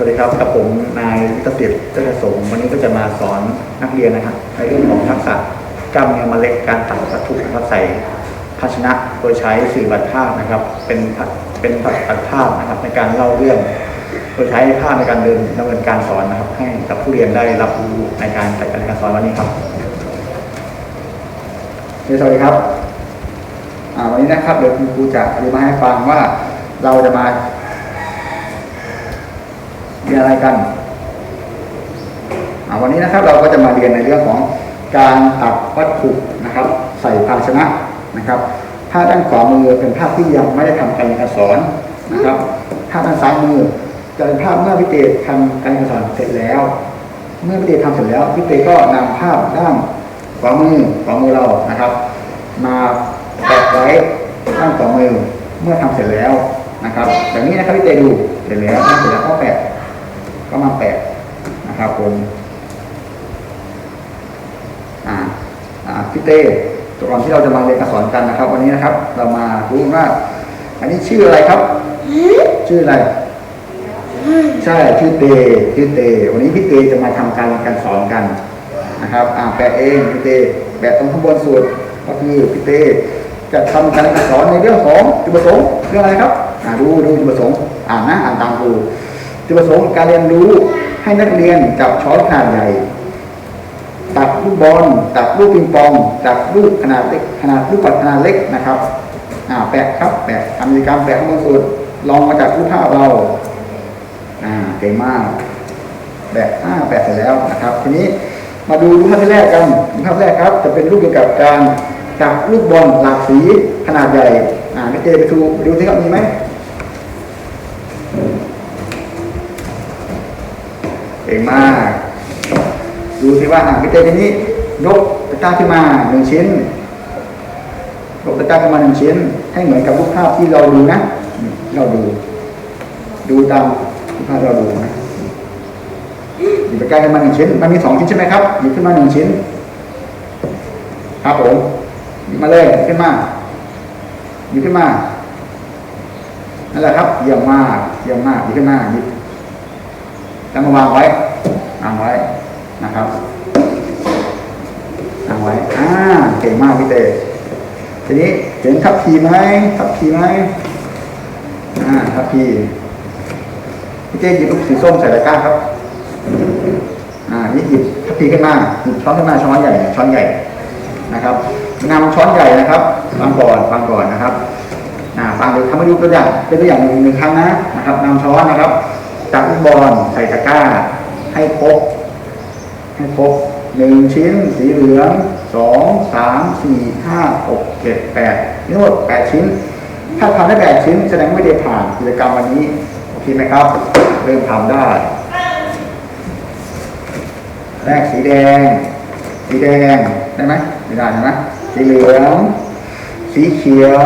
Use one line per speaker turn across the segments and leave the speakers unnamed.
สวัสดีครับกับผมนายวิทยาศิษย์เจ้าประสงค์วันนี้ก็จะมาสอนนักเรียนนะครับ ในเรื่องของทักษะกล้ามเนื้อมะเร็งการตัดวัตถุนะครับใส่ภาชนะโดยใช้สื่อบัตรภาพนะครับ เป็นเป็นบัตรภาพนะครับในการเล่าเรื่อง โดยใช้ภาพในการเดินดำเนินการสอนนะครับ ให้กับผู้เรียนได้รับรู้ในการจัดการเรียนการสอนวันนี้ครับสวัสดีครับวันนี้นะครับเดี๋ยวคุณครูจะอธิบายให้ฟังว่าเราจะมา เรียนอะไรกันวันนี้นะครับเราก็จะมาเรียนในเรื่องของการตัดวัตถุนะครับ ใส่ภาชนะนะครับภาพด้านขวามือเป็นภาพที่ยังไม่ได้ทำการเรียนการสอนนะครับภาพด้านซ้ายมือจะเป็นภาพเมื่อพิเตทำการเรียนการสอนเสร็จแล้ว เมื่อพิเตทำเสร็จแล้วพิเตก็นำภาพด้านขวามือขวามือเรานะครับ มาแปะไว้ด้านขวามือเมื่อทำเสร็จแล้วนะครับแบบนี้นะครับพิเตดูเสร็จแล้วทำเสร็จแล้วก็แปะ ก็มาแปะนะครับผมอ่าอ่าพี่เต้ก่อนที่เราจะมาเรียนการสอนกันนะครับ วันนี้นะครับ เรามารู้ว่า อันนี้ชื่ออะไรครับ ชื่ออะไร ใช่ชื่อเตชื่อเต วันนี้พี่เตจะมาทำการเรียนการสอนกันนะครับ อ่าแปะเองพี่เตแปะตรงข้างบนสุดก็คือพี่เตจะทำการเรียนการสอนในเรื่องของจุดประสงค์เรื่องอะไรครับ อ่าดูดูจุดประสงค์อ่านนะอ่านตามครู จุดประสงค์การเรียนรู้ให้นักเรียนจับช้อนขนาดใหญ่ตักลูกบอลตักลูกปิงปองตักลูกขนาดเล็กขนาดลูกปัดขนาดเล็กนะครับอ่าแปะครับแปะทำกิจกรรมแปะข้างบนสุดลองมาจากรูปภาพเราอ่าเก่งมากแปะอ่าแปะเสร็จแล้วนะครับ ทีนี้มาดูรูปภาพที่แรกกันรูปภาพแรกครับ จะเป็นรูปเกี่ยวกับการตักลูกบอลหลากสีขนาดใหญ่อ่าไม่เจไปดูไปดูที่ครับมีไหม เก่งมาก ดูสิว่าอะพี่เต้ทีนี้ยกตะกร้าขึ้นมาหนึ่งชิ้นยกตะกร้าขึ้นมาหนึ่งชิ้น ให้เหมือนกับรูปภาพที่เราดูนะ เราดู ดูตามรูปภาพเราดูนะหยิบตะกร้าขึ้นมาหนึ่งชิ้น มันมีสองชิ้นใช่ไหมครับหยิบขึ้นมาหนึ่งชิ้น ครับผมหยิบมาเลยขึ้นมาหยิบขึ้นมานั่นแหละครับเยี่ยมมากเยี่ยมมากหยิบขึ้นมาหยิบ แล้วมาวางไว้วางไว้นะครับวางไว้อ่าเก่งมากพี่เต้ทีนี้เห็นทับพีไหมทับพีไหมอ่าทับพีพี่เต้หยิบลูกสีส้มใส่ตะกร้าครับ อ่านี่หยิบทับพีขึ้นมาหยิบช้อนขึ้นมาช้อนใหญ่ ช้อนใหญ่นะครับนำช้อนใหญ่นะครับฟังก่อนฟังก่อนนะครับอ่าฟังดูทำให้ดูตัวอย่างเป็นตัวอย่างหนึ่งหนึ่งครั้งนะนะครับนำช้อนนะครับ จับลูกบอลใส่ตะกร้า ให้ครบให้ครบหนึ่งชิ้นสีเหลืองสองสามสี่ห้าหกเจ็ดแปดนี่หมดแปดชิ้น ถ้าทำได้แปดชิ้นแสดงว่าไม่ได้ผ่านกิจกรรมวันนี้โอเคไหมครับ เริ่มทำได้ แรกสีแดง สีแดงได้ไหมไม่ได้ใช่ไหมสีเหลือง สีเขียว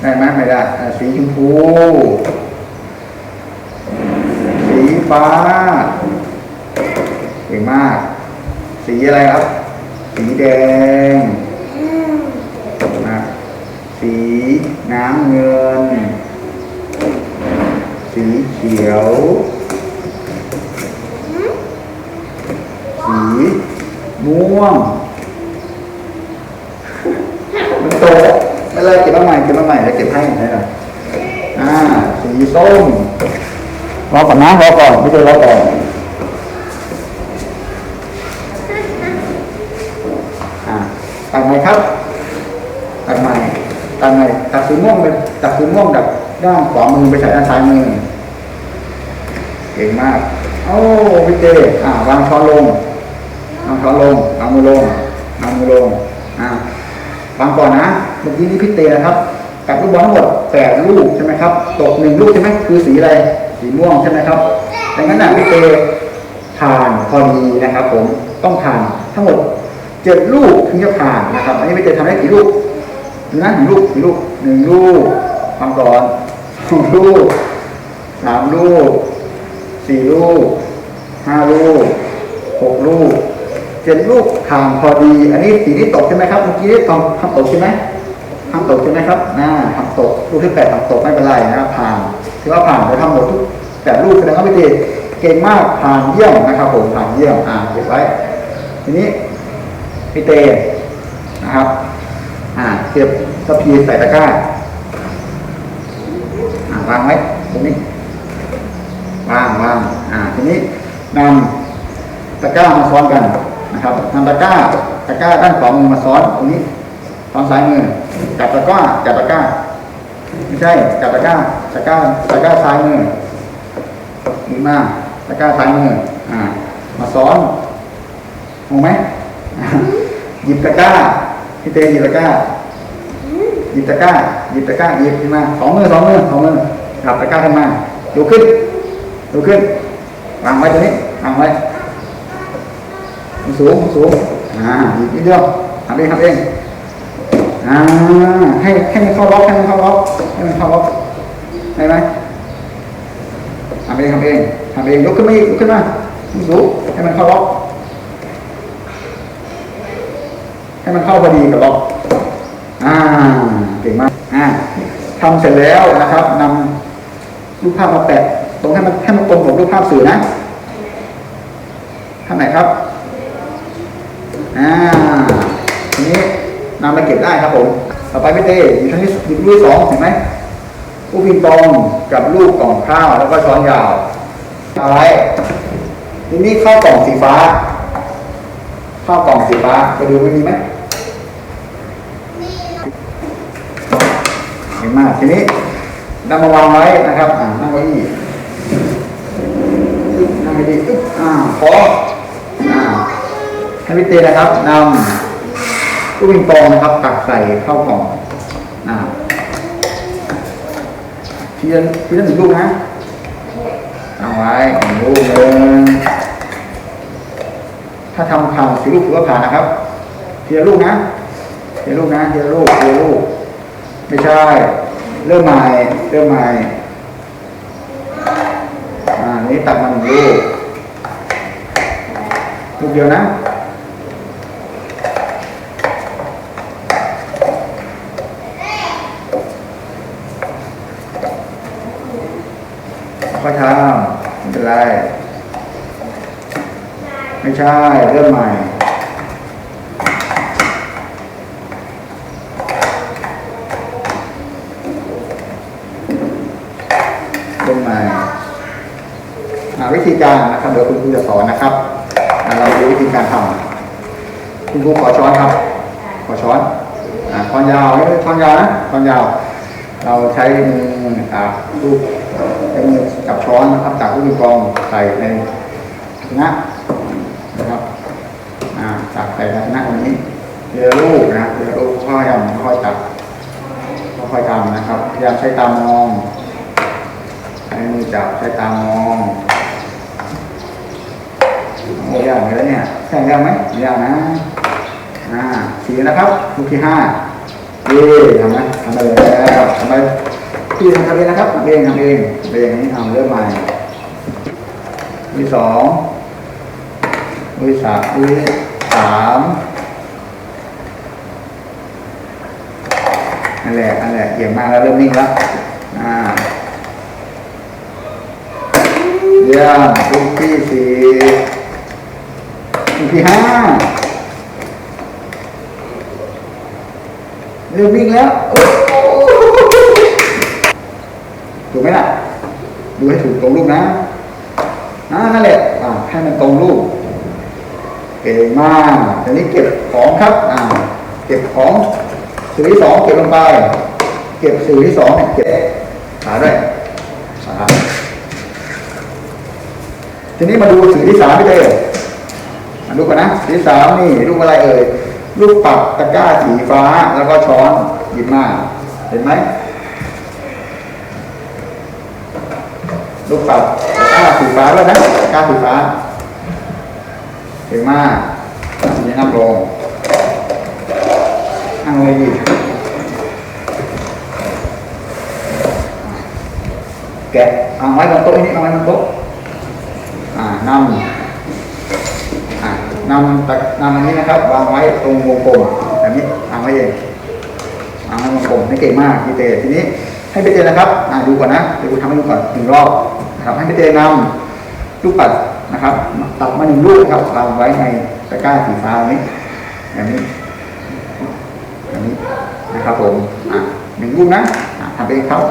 ได้ไหมไม่ได้ สีชมพู ฟ้า เก่งมาก สีอะไรครับ สีแดงนะสีน้ำเงิน สีเขียว สีม่วงมันโตไม่เลยเก็บมาใหม่เก็บมาใหม่แล้วเก็บให้หน่อยนะอ่า สีส้ม รอก่อนนะรอก่อนไม่ใช่รอก่อนอ่าตัดใหมครับตัดใหม่ตัดใหมตัดสีม่วงเป็นตัดสีม่วงจากด้านขวามือไปใส่ด้านซ้ายมือเก่งมากโอ้พี่เจอ่าวางช้อนลงวางช้อนลงวางมือลงวางมือลงอ่าฟังก่อนนะเมื่อกี้นี้พี่เตนะครับกับลูกบอลทั้งหมดแปดลูกใช่ไหมครับ ตกหนึ่งลูกใช่ไหมคือสีอะไร สีม่วงใช่ไหมครับดังนั้นนะพี่เตผ่านพอดีนะครับ ผมต้องผ่านทั้งหมดเจ็ดลูกถึงจะผ่านนะครับอันนี้พี่เตทำได้กี่ลูกดูนะหนึ่งลูกกี่ลูกหนึ่งลูกฟังก่อนสองลูกสามลูกสี่ลูกห้าลูกหกลูกเจ็ดลูกผ่านพอดี อันนี้สีที่ตกใช่ไหมครับเมื่อกี้ทำทำตกใช่ไหมทำตกใช่ไหมครับน่าทำตกลูกที่แปดทำตกไม่เป็นไรนะครับผ่าน ถือว่าผ่านจะทำหมดทุกแปดรูปแสดงว่าพี่เตเก่งมากผ่านเยี่ยมนะครับผมผ่านเยี่ยมอ่าเก็บไว้ ทีนี้พี่เตนะครับอ่าเก็บสปีดใส่ตะกร้าอ่าวางไว้ตรงนี้วางวางอ่าทีนี้นำตะกร้ามาซ้อนกันนะครับนำตะกร้าตะกร้าด้านขวามือมาซ้อนตรงนี้ซ้อนซ้ายมือจับตะกร้าจับตะกร้า ไม่ใช่จับตะกร้าตะกร้าตะกร้าซ้ายมือมือมาตะกร้าซ้ายมืออ่า มาซ้อนงงไหมหยิบตะกร้าพี่เตยหยิบตะกร้าหยิบตะกร้าหยิบตะกร้าหยิบขึ้นมาสองมือสองมือสองมือจับตะกร้าขึ้นมาดูขึ้นดูขึ้นวางไว้ตรงนี้วางไว้สูงสูงอ่าหยิบนิดเดียวทำเองทำเอง อ่าให้ให้มันเข้าล็อกให้มันเข้าล็อกให้มันเข้าล็อกได้ไหมทำเองทำเองทำเองยกขึ้นมาอีกยกขึ้นมาสูงให้มันเข้าล็อกให้มันเข้าพอดีกับล็อกอ่าเก่งมากอ่าทำเสร็จแล้วนะครับนำรูปภาพมาแปะตรงให้มันให้มันตรงกับรูปภาพสื่อนะท่านไหนครับอ่า นำไปเก็บได้ครับผม ต่อไปพี่เต้อยู่ชั้นที่อยู่รูปที่สองเห็นไหมลูกปิงปองกับลูกกล่องข้าวแล้วก็ช้อนยาวเอาไว้ทีนี้ข้าวกล่องสีฟ้า ข้าวกล่องสีฟ้าไปดูไม่มีไหมเห็นมากทีนี้นำมาวางไว้นะครับ อ่านั่งไว้อีกนั่งไปดีอ่าพออ่าให้พี่เต้นะครับนำ ลูกปิงปองนะครับตักใส่เข้ากล่องอ่าทีละทีละหนึ่งลูกนะเอาไว้หนึ่งลูกหนึ่งถ้าทำผ่านสีลูกถือว่าผ่านนะครับทีละลูกนะทีละลูกนะทีละลูกทีละลูกไม่ใช่ เริ่มใหม่เริ่มใหม่อ่านี่ตักมาหนึ่งลูกลูกเดียวนะ ก็ทำไม่เป็นไร ไม่ใช่เริ่มใหม่เริ่มใหม่วิธีการนะครับเดี๋ยวคุณครูจะสอนนะครับ เราดูวิธีการทำคุณครูขอช้อนครับ ขอช้อนอ่าช้อนยาวช้อนยาวนะช้อนยาว เราใช้มืออ่าลูก มือจับช้อนนะครับตักลูกปิงปองใส่ในภาชนะนะครับอ่าตักใส่ภาชนะตรงนี้เรือลูกนะเรือลูกค่อยๆค่อยๆตักค่อยๆทำนะครับพยายามใช้ตามองใช้มือจับใช้ตามองโอ้ยากเลยเนี่ยแข่งยากไหมยากนะอ่าสี่นะครับลูกที่ห้าเย่ทำไหมทำไปแล้วทำไป พี่ทำเองนะครับทำเองทำเองทำเองนี่ทำเริ่มใหม่มือสองมือสามมือสามนั่นแหละนั่นแหละเยี่ยมมากแล้วเริ่มนิ่งแล้วอ่าเยี่ยมลูกที่สี่ลูกที่ห้าเริ่มวิ่งแล้ว ถูกไหมล่ะ ดูให้ถูกตรงรูปนะอ่านั่นแหละอ่าให้มันตรงรูปเก่งมากทีนี้เก็บของครับอ่าเก็บของสื่อที่สองเก็บลงไป เก็บสื่อที่สองเก็บขาด้วยขาทีนี้มาดูสื่อที่สามพี่เต้มาดูกันนะสื่อที่สามนี่รูปอะไรเอ่ยลูกปักตะกร้าสีฟ้าแล้วก็ช้อนหยิบมาเห็นไหม ลูกปักตะกร้าสีฟ้าด้วนะก้าสีฟ้าเก่งมากทีนี้นั่งลงนั่งเลยดิแกะเอาไว้บนโต๊ะนี่เอาไว้บนโต๊ะอ่านำอะนำตะนำอันนี้นะครับ วางไว้ตรงวงกลมแบบนี้วางไว้เองวางไว้วงกลมให้เก่งมากพี่เตทีนี้ให้ไปเจนะครับอ่าดูก่อนนะเดี๋ยวกูทำให้ดูก่อนหนึ่งรอบ นะครับให้ไปเจนำลูกปัดนะครับตัดมาหนึ่งลูกนะครับวางไว้ในตะกร้าสีฟ้านี้อย่างนี้อย่างนี้นะครับผมอ่าหนึ่งลูกนะอ่าทำไปเองครับ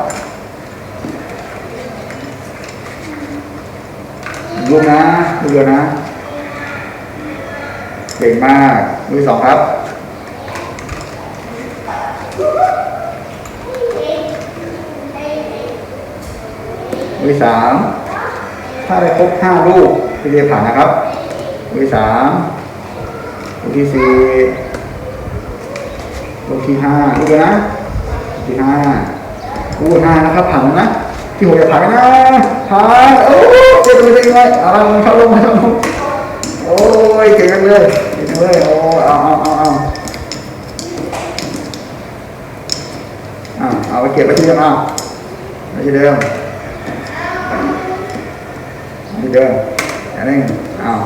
หนึ่งลูกนะลูกเดียวนะเก่งมากลูกสองครับ ลูกที่สามถ้าได้ครบห้าลูกพี่เรียนผ่านนะครับลูกที่สามลูกที่สี่ลูกที่ห้าลูกนะลูกที่ห้าลูกห้านะครับผ่านนะที่หกจะผ่านไหมนะผ่านโอ้เจ็บเลยเจ็บเลยเอาลงเข้าลงเข้าลงโอ้ยเก่งจังเลยเก่งจังเลยโอ้เอาเอาเอาเอาเอาเอาไปเก็บไว้ที่เดิมเอาไว้ที่เดิม เดิมอันนึงอ้าว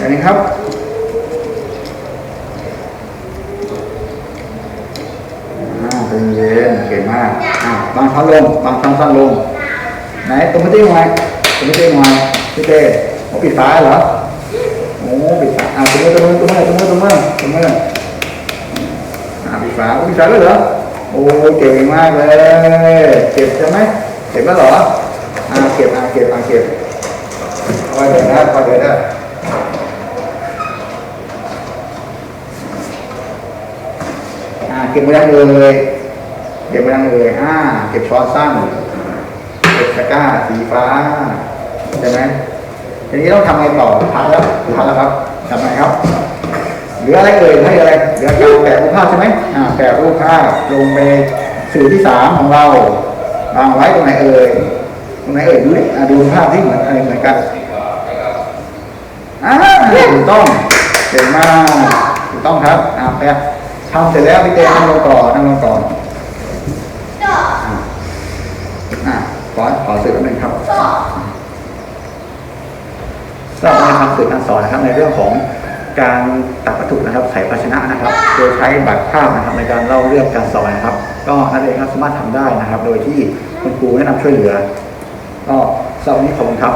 อันนี้ครับเป็นเย็นเก่งมากบางท่านลงบางท่านสั้นลง ไหนตัวพี่เต้งไว้ตัวพี่เต้งไงพี่เต้ผมปิดฟ้าเหรอโอ้ปิดฟ้าอ้ตัวมือตัวมือตัวมือตัวมือตัวมือตัวมืออปิดฟ้าปิดฟ้าแลยเหรอ โอ้เก่งมากเลยเก็บใช่ไหมเก็บแล้วเหรออ่าเก็บอ่าเก็บอ่าเก็บคอเดินนะคอเดินนะอ่าเก็บไม่ได้เลยเก็บไม่ได้เลยอ่าเก็บช้อนสั้นเก็บตะกร้าสีฟ้าใช่ไหมทีนี้ต้องทำไงต่อพักแล้วพักแล้วครับทำไงครับ เหลืออะไรเอ่ยให้อะไรเหลือการแปะรูปภาพใช่ไหมอ่าแปะรูปภาพลงไปสื่อที่สามของเราวางไว้ตรงไหนเอ่ยตรงไหนเอ่ยดูดิอ่าดูภาพที่เหมือนอะไรเหมือนกันอ่าถูกต้องเก่งมากถูกต้องครับอ่าแปะทำเสร็จแล้วพี่เต้นั่งลงก่อนนั่งลงก่อนอ่าอ่าขอขอสื่อแป๊บนึงครับก็นะครับสื่อการสอนนะครับในเรื่องของการ ตักวัตถุนะครับ ใส่ภาชนะนะครับ โดยใช้บัตรภาพนะครับในการเล่าเรื่องการสอนนะครับ ก็นักเรียนสามารถทำได้นะครับ โดยที่คุณครูแนะนำช่วยเหลือ ก็สำหรับวันนี้ขอบคุณครับ